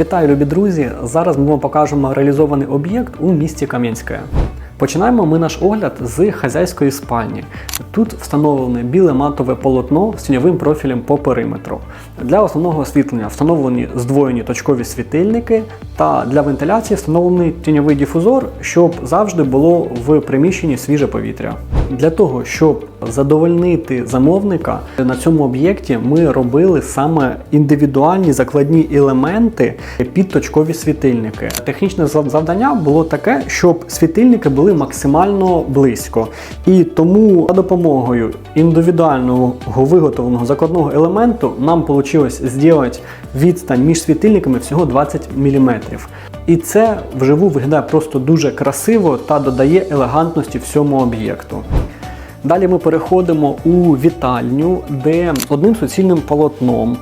Вітаю, любі друзі! Зараз ми вам покажемо реалізований об'єкт у місті Кам'янське. Починаємо ми наш огляд з хазяйської спальні. Тут встановлене біле матове полотно з тіньовим профілем по периметру. Для основного освітлення встановлені здвоєні точкові світильники, та для вентиляції встановлений тіньовий дифузор, щоб завжди було в приміщенні свіже повітря. Для того, щоб задовольнити замовника, на цьому об'єкті ми робили саме індивідуальні закладні елементи під точкові світильники. Технічне завдання було таке, щоб світильники були максимально близько. І тому за допомогою індивідуального виготовленого закладного елементу нам вийшло зробити відстань між світильниками всього 20 мм. І це вживу виглядає просто дуже красиво та додає елегантності всьому об'єкту. Далі ми переходимо у вітальню, де одним суцільним полотном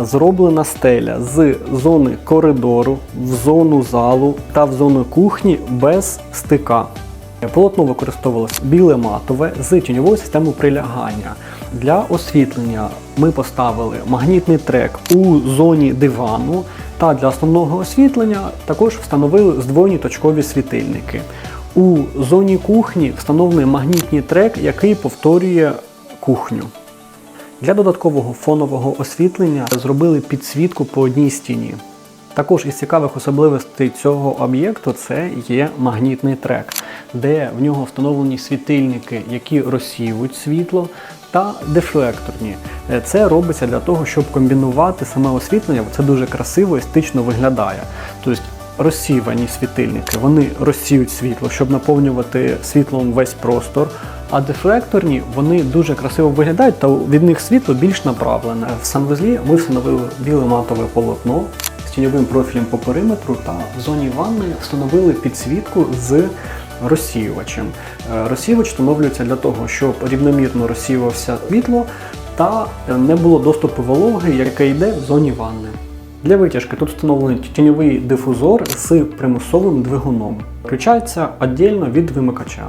зроблена стеля з зони коридору в зону залу та в зону кухні без стика. Полотно використовувалось біле матове з тіньовою системою прилягання. Для освітлення ми поставили магнітний трек у зоні дивану, та для основного освітлення також встановили здвоєні точкові світильники. У зоні кухні встановлений магнітний трек, який повторює кухню. Для додаткового фонового освітлення зробили підсвітку по одній стіні. Також із цікавих особливостей цього об'єкту це є магнітний трек, де в нього встановлені світильники, які розсіюють світло, та дефлекторні. Е, Це робиться для того, щоб комбінувати саме освітлення. Це дуже красиво, естетично виглядає. Тобто розсіювані світильники, вони розсіють світло, щоб наповнювати світлом весь простор. А дефлекторні вони дуже красиво виглядають, та від них світло більш направлене. В санвузлі ми встановили біле матове полотно з тіньовим профілем по периметру та в зоні ванни встановили підсвітку з розсіювачем. Е, Розсіювач встановлюється для того, щоб рівномірно розсіювався світло та е, не було доступу вологи, яке йде в зоні ванни. Для витяжки тут встановлений тіньовий дифузор з примусовим двигуном. Включається віддільно від вимикача.